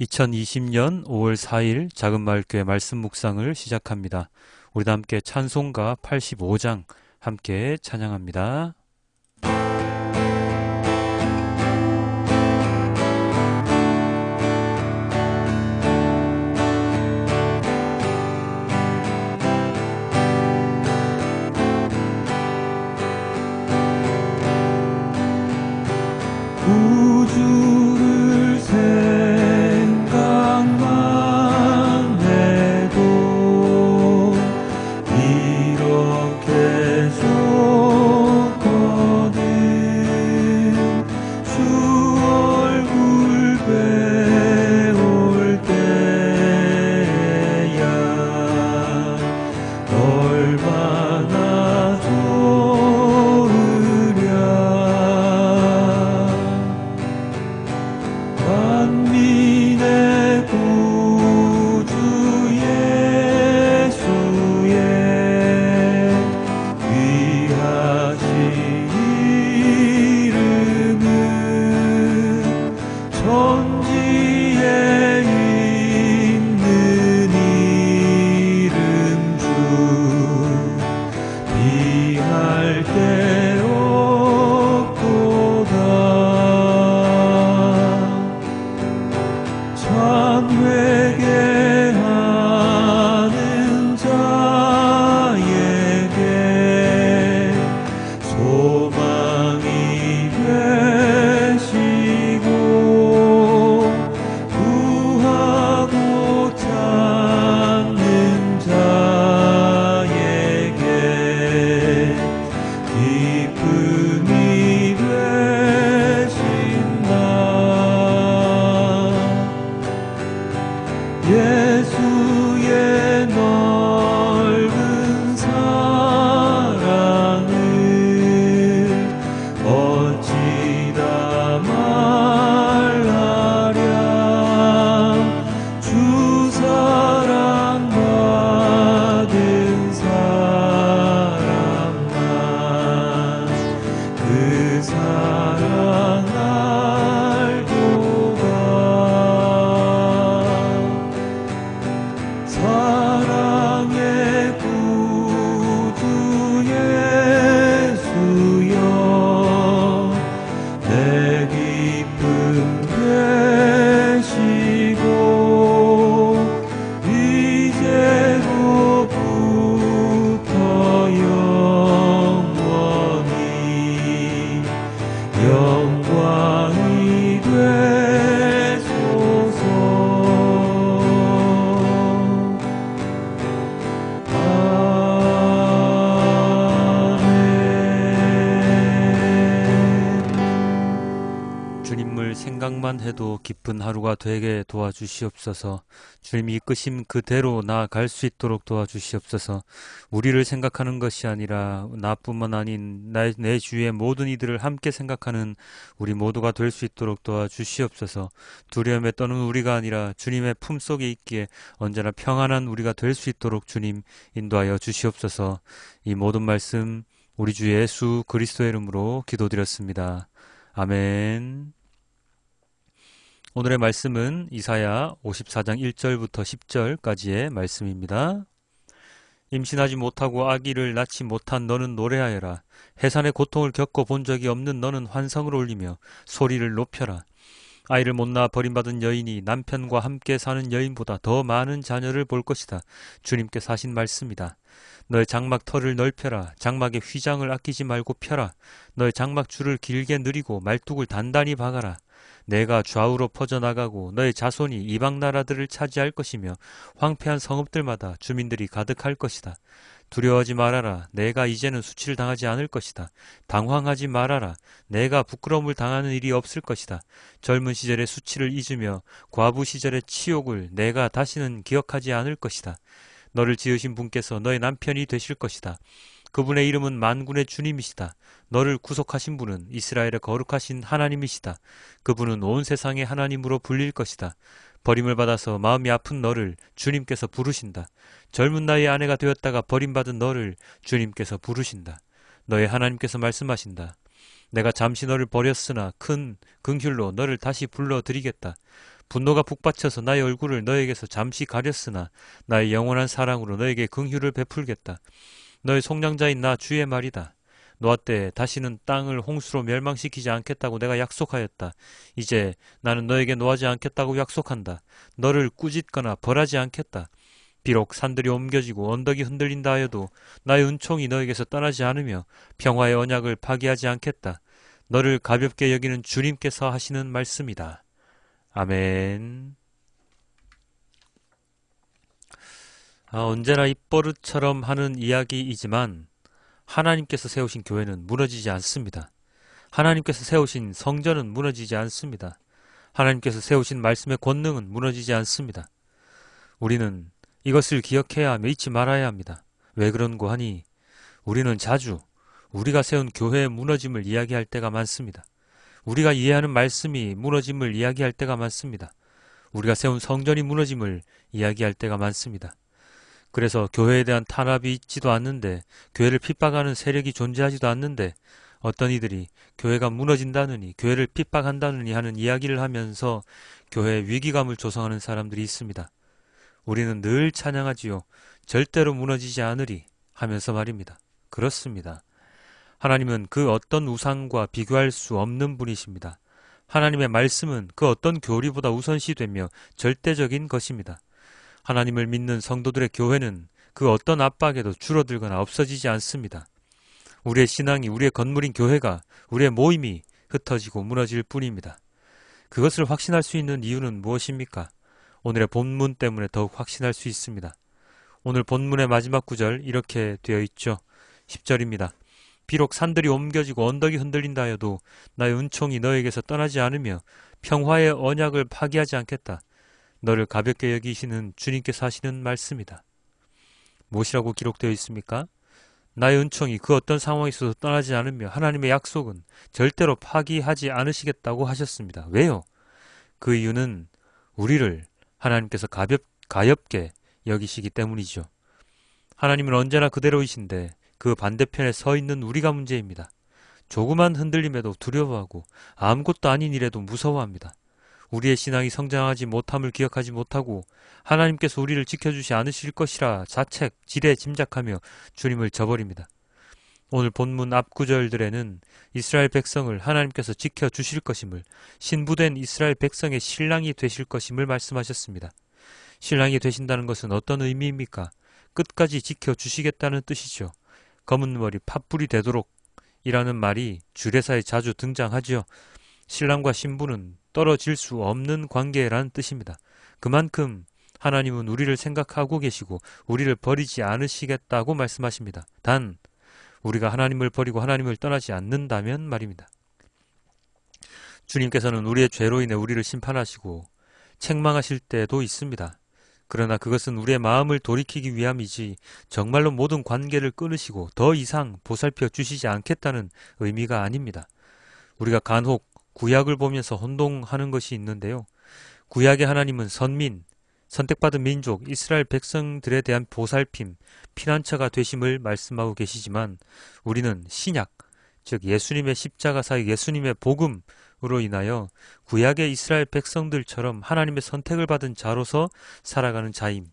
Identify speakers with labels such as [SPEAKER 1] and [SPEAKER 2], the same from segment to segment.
[SPEAKER 1] 2020년 5월 4일 작은마을교회 말씀 묵상을 시작합니다. 우리 다 함께 찬송가 85장 함께 찬양합니다.
[SPEAKER 2] 만 영광
[SPEAKER 1] 생각만 해도 기쁜 하루가 되게 도와주시옵소서. 주님이 이끄심 그대로 나아갈 수 있도록 도와주시옵소서. 우리를 생각하는 것이 아니라 나뿐만 아닌 나, 내 주위의 모든 이들을 함께 생각하는 우리 모두가 될 수 있도록 도와주시옵소서. 두려움에 떠는 우리가 아니라 주님의 품속에 있기에 언제나 평안한 우리가 될 수 있도록 주님 인도하여 주시옵소서. 이 모든 말씀 우리 주 예수 그리스도의 이름으로 기도드렸습니다. 아멘. 오늘의 말씀은 이사야 54장 1절부터 10절까지의 말씀입니다. 임신하지 못하고 아기를 낳지 못한 너는 노래하여라. 해산의 고통을 겪어 본 적이 없는 너는 환성을 올리며 소리를 높여라. 아이를 못 낳아 버림받은 여인이 남편과 함께 사는 여인보다 더 많은 자녀를 볼 것이다. 주님께서 하신 말씀이다. 너의 장막 털을 넓혀라. 장막의 휘장을 아끼지 말고 펴라. 너의 장막 줄을 길게 늘이고 말뚝을 단단히 박아라. 내가 좌우로 퍼져나가고 너의 자손이 이방 나라들을 차지할 것이며 황폐한 성읍들마다 주민들이 가득할 것이다. 두려워하지 말아라. 내가 이제는 수치를 당하지 않을 것이다. 당황하지 말아라. 내가 부끄러움을 당하는 일이 없을 것이다. 젊은 시절의 수치를 잊으며 과부 시절의 치욕을 내가 다시는 기억하지 않을 것이다. 너를 지으신 분께서 너의 남편이 되실 것이다. 그분의 이름은 만군의 주님이시다. 너를 구속하신 분은 이스라엘의 거룩하신 하나님이시다. 그분은 온 세상의 하나님으로 불릴 것이다. 버림을 받아서 마음이 아픈 너를 주님께서 부르신다. 젊은 나이의 아내가 되었다가 버림받은 너를 주님께서 부르신다. 너의 하나님께서 말씀하신다. 내가 잠시 너를 버렸으나 큰 긍휼로 너를 다시 불러드리겠다. 분노가 북받쳐서 나의 얼굴을 너에게서 잠시 가렸으나 나의 영원한 사랑으로 너에게 긍휼을 베풀겠다. 너의 속량자인 나 주의 말이다. 노아 때 다시는 땅을 홍수로 멸망시키지 않겠다고 내가 약속하였다. 이제 나는 너에게 노하지 않겠다고 약속한다. 너를 꾸짖거나 벌하지 않겠다. 비록 산들이 옮겨지고 언덕이 흔들린다 하여도 나의 은총이 너에게서 떠나지 않으며 평화의 언약을 파기하지 않겠다. 너를 가볍게 여기는 주님께서 하시는 말씀이다. 아멘. 아, 언제나 입버릇처럼 하는 이야기이지만 하나님께서 세우신 교회는 무너지지 않습니다. 하나님께서 세우신 성전은 무너지지 않습니다. 하나님께서 세우신 말씀의 권능은 무너지지 않습니다. 우리는 이것을 기억해야 하며 잊지 말아야 합니다. 왜 그런고 하니 우리는 자주 우리가 세운 교회의 무너짐을 이야기할 때가 많습니다. 우리가 이해하는 말씀이 무너짐을 이야기할 때가 많습니다. 우리가 세운 성전이 무너짐을 이야기할 때가 많습니다. 그래서 교회에 대한 탄압이 있지도 않는데 교회를 핍박하는 세력이 존재하지도 않는데 어떤 이들이 교회가 무너진다느니 교회를 핍박한다느니 하는 이야기를 하면서 교회에 위기감을 조성하는 사람들이 있습니다. 우리는 늘 찬양하지요. 절대로 무너지지 않으리 하면서 말입니다. 그렇습니다. 하나님은 그 어떤 우상과 비교할 수 없는 분이십니다. 하나님의 말씀은 그 어떤 교리보다 우선시 되며 절대적인 것입니다. 하나님을 믿는 성도들의 교회는 그 어떤 압박에도 줄어들거나 없어지지 않습니다. 우리의 신앙이 우리의 건물인 교회가 우리의 모임이 흩어지고 무너질 뿐입니다. 그것을 확신할 수 있는 이유는 무엇입니까? 오늘의 본문 때문에 더욱 확신할 수 있습니다. 오늘 본문의 마지막 구절 이렇게 되어 있죠. 10절입니다. 비록 산들이 옮겨지고 언덕이 흔들린다 하여도 나의 은총이 너에게서 떠나지 않으며 평화의 언약을 파기하지 않겠다. 너를 가볍게 여기시는 주님께서 하시는 말씀이다. 무엇이라고 기록되어 있습니까? 나의 은총이 그 어떤 상황에서도 떠나지 않으며 하나님의 약속은 절대로 파기하지 않으시겠다고 하셨습니다. 왜요? 그 이유는 우리를 하나님께서 가볍, 가엽게 여기시기 때문이죠. 하나님은 언제나 그대로이신데 그 반대편에 서 있는 우리가 문제입니다. 조그만 흔들림에도 두려워하고 아무것도 아닌 일에도 무서워합니다. 우리의 신앙이 성장하지 못함을 기억하지 못하고 하나님께서 우리를 지켜주지 않으실 것이라 자책, 지레 짐작하며 주님을 저버립니다. 오늘 본문 앞 구절들에는 이스라엘 백성을 하나님께서 지켜 주실 것임을 신부된 이스라엘 백성의 신랑이 되실 것임을 말씀하셨습니다. 신랑이 되신다는 것은 어떤 의미입니까? 끝까지 지켜 주시겠다는 뜻이죠. 검은 머리 팥불이 되도록 이라는 말이 주례사에 자주 등장하지요. 신랑과 신부는 떨어질 수 없는 관계라는 뜻입니다. 그만큼 하나님은 우리를 생각하고 계시고 우리를 버리지 않으시겠다고 말씀하십니다. 단 우리가 하나님을 버리고 하나님을 떠나지 않는다면 말입니다. 주님께서는 우리의 죄로 인해 우리를 심판하시고 책망하실 때도 있습니다. 그러나 그것은 우리의 마음을 돌이키기 위함이지 정말로 모든 관계를 끊으시고 더 이상 보살펴 주시지 않겠다는 의미가 아닙니다. 우리가 간혹 구약을 보면서 혼동하는 것이 있는데요. 구약의 하나님은 선민, 선택받은 민족, 이스라엘 백성들에 대한 보살핌, 피난처가 되심을 말씀하고 계시지만 우리는 신약, 즉 예수님의 십자가 사역 예수님의 복음 으로 인하여 구약의 이스라엘 백성들처럼 하나님의 선택을 받은 자로서 살아가는 자임을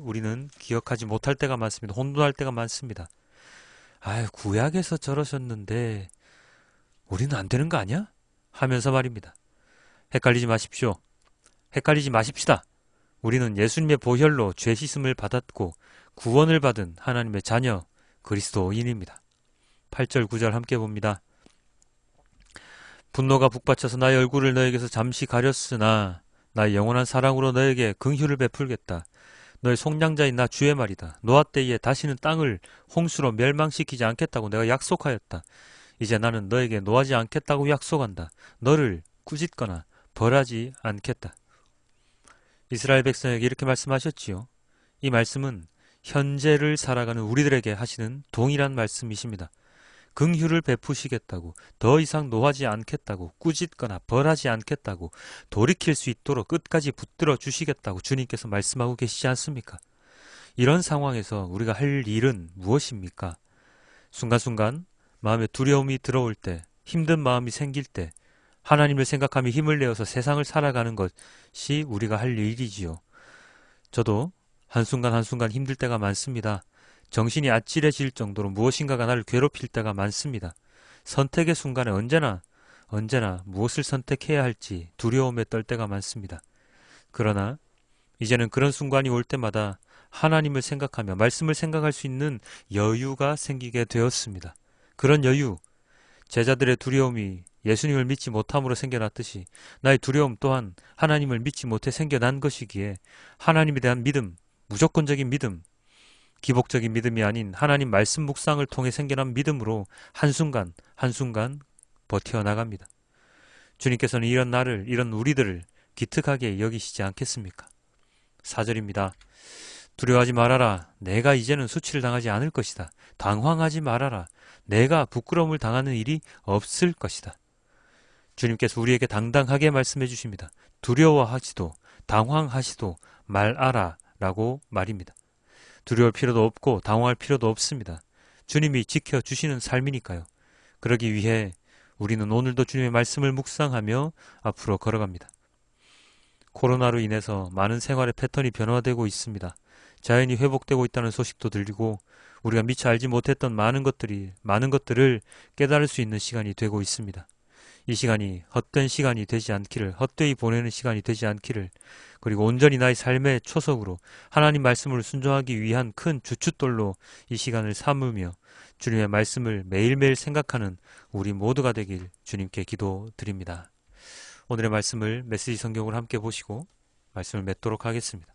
[SPEAKER 1] 우리는 기억하지 못할 때가 많습니다. 혼돈할 때가 많습니다. 아, 구약에서 저러셨는데 우리는 안 되는 거 아니야? 하면서 말입니다. 헷갈리지 마십시오. 헷갈리지 마십시다. 우리는 예수님의 보혈로 죄 씻음을 받았고 구원을 받은 하나님의 자녀 그리스도인입니다. 8절 9절 함께 봅니다. 분노가 북받쳐서 나의 얼굴을 너에게서 잠시 가렸으나 나의 영원한 사랑으로 너에게 긍휼을 베풀겠다. 너의 속량자인 나 주의 말이다. 노아 때에 다시는 땅을 홍수로 멸망시키지 않겠다고 내가 약속하였다. 이제 나는 너에게 노하지 않겠다고 약속한다. 너를 꾸짖거나 벌하지 않겠다. 이스라엘 백성에게 이렇게 말씀하셨지요. 이 말씀은 현재를 살아가는 우리들에게 하시는 동일한 말씀이십니다. 긍휼을 베푸시겠다고 더 이상 노하지 않겠다고 꾸짖거나 벌하지 않겠다고 돌이킬 수 있도록 끝까지 붙들어 주시겠다고 주님께서 말씀하고 계시지 않습니까? 이런 상황에서 우리가 할 일은 무엇입니까? 순간순간 마음에 두려움이 들어올 때, 힘든 마음이 생길 때, 하나님을 생각하며 힘을 내어서 세상을 살아가는 것이 우리가 할 일이지요. 저도 한순간 한순간 힘들 때가 많습니다. 정신이 아찔해질 정도로 무엇인가가 나를 괴롭힐 때가 많습니다. 선택의 순간에 언제나 언제나 무엇을 선택해야 할지 두려움에 떨 때가 많습니다. 그러나 이제는 그런 순간이 올 때마다 하나님을 생각하며 말씀을 생각할 수 있는 여유가 생기게 되었습니다. 그런 여유, 제자들의 두려움이 예수님을 믿지 못함으로 생겨났듯이 나의 두려움 또한 하나님을 믿지 못해 생겨난 것이기에 하나님에 대한 믿음, 무조건적인 믿음, 기복적인 믿음이 아닌 하나님 말씀 묵상을 통해 생겨난 믿음으로 한순간 한순간 버텨나갑니다. 주님께서는 이런 나를 이런 우리들을 기특하게 여기시지 않겠습니까? 4절입니다. 두려워하지 말아라. 내가 이제는 수치를 당하지 않을 것이다. 당황하지 말아라. 내가 부끄러움을 당하는 일이 없을 것이다. 주님께서 우리에게 당당하게 말씀해 주십니다. 두려워하지도 당황하지도 말아라 라고 말입니다. 두려울 필요도 없고 당황할 필요도 없습니다. 주님이 지켜주시는 삶이니까요. 그러기 위해 우리는 오늘도 주님의 말씀을 묵상하며 앞으로 걸어갑니다. 코로나로 인해서 많은 생활의 패턴이 변화되고 있습니다. 자연이 회복되고 있다는 소식도 들리고 우리가 미처 알지 못했던 많은 것들이 많은 것들을 깨달을 수 있는 시간이 되고 있습니다. 이 시간이 헛된 시간이 되지 않기를 헛되이 보내는 시간이 되지 않기를 그리고 온전히 나의 삶의 초석으로 하나님 말씀을 순종하기 위한 큰 주춧돌로 이 시간을 삼으며 주님의 말씀을 매일매일 생각하는 우리 모두가 되길 주님께 기도드립니다. 오늘의 말씀을 메시지 성경으로 함께 보시고 말씀을 맺도록 하겠습니다.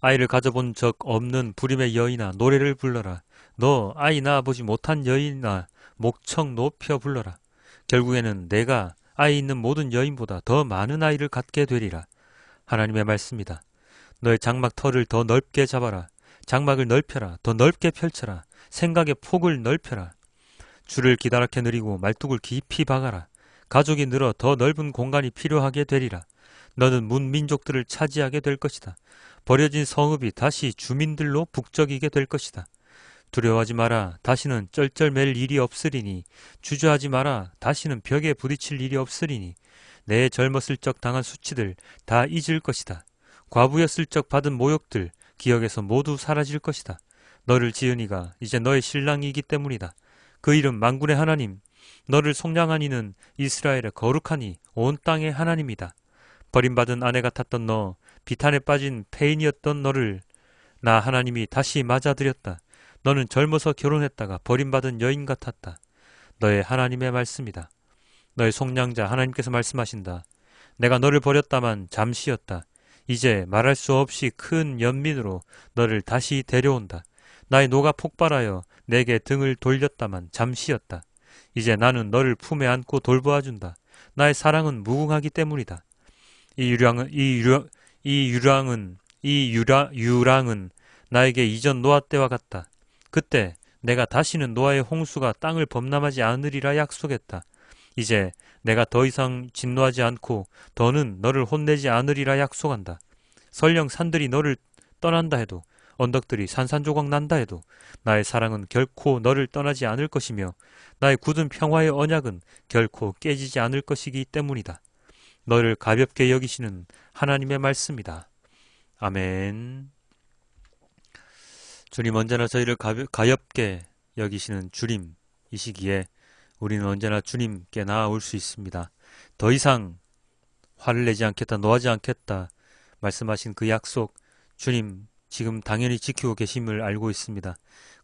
[SPEAKER 1] 아이를 가져본 적 없는 불임의 여인아 노래를 불러라. 너 아이 낳아보지 못한 여인아 목청 높여 불러라. 결국에는 내가 아이 있는 모든 여인보다 더 많은 아이를 갖게 되리라. 하나님의 말씀이다. 너의 장막 털을 더 넓게 잡아라. 장막을 넓혀라. 더 넓게 펼쳐라. 생각의 폭을 넓혀라. 줄을 기다랗게 느리고 말뚝을 깊이 박아라. 가족이 늘어 더 넓은 공간이 필요하게 되리라. 너는 문민족들을 차지하게 될 것이다. 버려진 성읍이 다시 주민들로 북적이게 될 것이다. 두려워하지 마라. 다시는 쩔쩔맬 일이 없으리니 주저하지 마라. 다시는 벽에 부딪힐 일이 없으리니 내 젊었을 적 당한 수치들 다 잊을 것이다. 과부였을 적 받은 모욕들 기억에서 모두 사라질 것이다. 너를 지은 이가 이제 너의 신랑이기 때문이다. 그 이름 만군의 하나님 너를 속량한 이는 이스라엘의 거룩하니 온 땅의 하나님이다. 버림받은 아내 같았던 너 비탄에 빠진 폐인이었던 너를 나 하나님이 다시 맞아들였다. 너는 젊어서 결혼했다가 버림받은 여인 같았다. 너의 하나님의 말씀이다. 너의 속량자 하나님께서 말씀하신다. 내가 너를 버렸다만 잠시였다. 이제 말할 수 없이 큰 연민으로 너를 다시 데려온다. 나의 노가 폭발하여 내게 등을 돌렸다만 잠시였다. 이제 나는 너를 품에 안고 돌보아준다. 나의 사랑은 무궁하기 때문이다. 이 유랑은 이 유랑 이 유랑은 이 유라 유랑은 나에게 이전 노아 때와 같다. 그때 내가 다시는 노아의 홍수가 땅을 범람하지 않으리라 약속했다. 이제 내가 더 이상 진노하지 않고 더는 너를 혼내지 않으리라 약속한다. 설령 산들이 너를 떠난다 해도 언덕들이 산산조각 난다 해도 나의 사랑은 결코 너를 떠나지 않을 것이며 나의 굳은 평화의 언약은 결코 깨지지 않을 것이기 때문이다. 너를 가볍게 여기시는 하나님의 말씀이다. 아멘. 주님 언제나 저희를 가볍게 여기시는 주님이시기에 우리는 언제나 주님께 나아올 수 있습니다. 더 이상 화를 내지 않겠다, 노하지 않겠다 말씀하신 그 약속 주님 지금 당연히 지키고 계심을 알고 있습니다.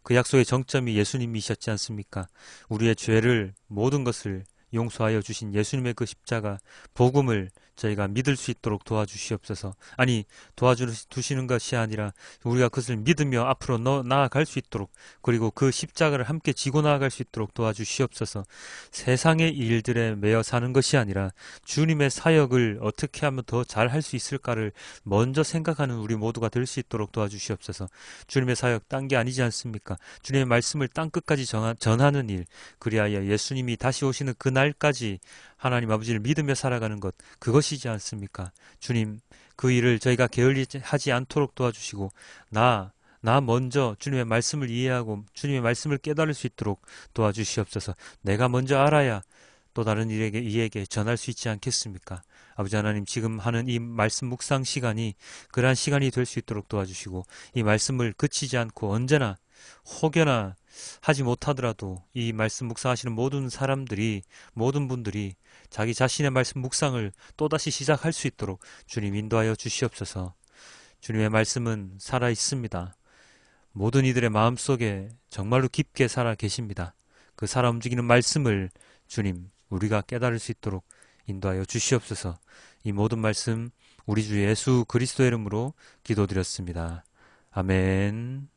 [SPEAKER 1] 그 약속의 정점이 예수님이셨지 않습니까? 우리의 죄를 모든 것을 용서하여 주신 예수님의 그 십자가 복음을 저희가 믿을 수 있도록 도와주시옵소서. 아니 도와주시는 것이 아니라 우리가 그것을 믿으며 앞으로 너, 나아갈 수 있도록 그리고 그 십자가를 함께 지고 나아갈 수 있도록 도와주시옵소서. 세상의 일들에 매여 사는 것이 아니라 주님의 사역을 어떻게 하면 더 잘할 수 있을까를 먼저 생각하는 우리 모두가 될 수 있도록 도와주시옵소서. 주님의 사역 딴 게 아니지 않습니까? 주님의 말씀을 땅 끝까지 전하는 일 그리하여 예수님이 다시 오시는 그날 까지 하나님 아버지를 믿으며 살아가는 것 그것이지 않습니까? 주님 그 일을 저희가 게을리하지 않도록 도와주시고 나나 먼저 주님의 말씀을 이해하고 주님의 말씀을 깨달을 수 있도록 도와주시옵소서. 내가 먼저 알아야 또 다른 이에게 이에게 전할 수 있지 않겠습니까? 아버지 하나님 지금 하는 이 말씀 묵상 시간이 그러한 시간이 될 수 있도록 도와주시고 이 말씀을 그치지 않고 언제나 혹여나 하지 못하더라도 이 말씀 묵상하시는 모든 사람들이 모든 분들이 자기 자신의 말씀 묵상을 또다시 시작할 수 있도록 주님 인도하여 주시옵소서. 주님의 말씀은 살아 있습니다. 모든 이들의 마음 속에 정말로 깊게 살아 계십니다. 그 살아 움직이는 말씀을 주님 우리가 깨달을 수 있도록 인도하여 주시옵소서. 이 모든 말씀 우리 주 예수 그리스도의 이름으로 기도드렸습니다. 아멘.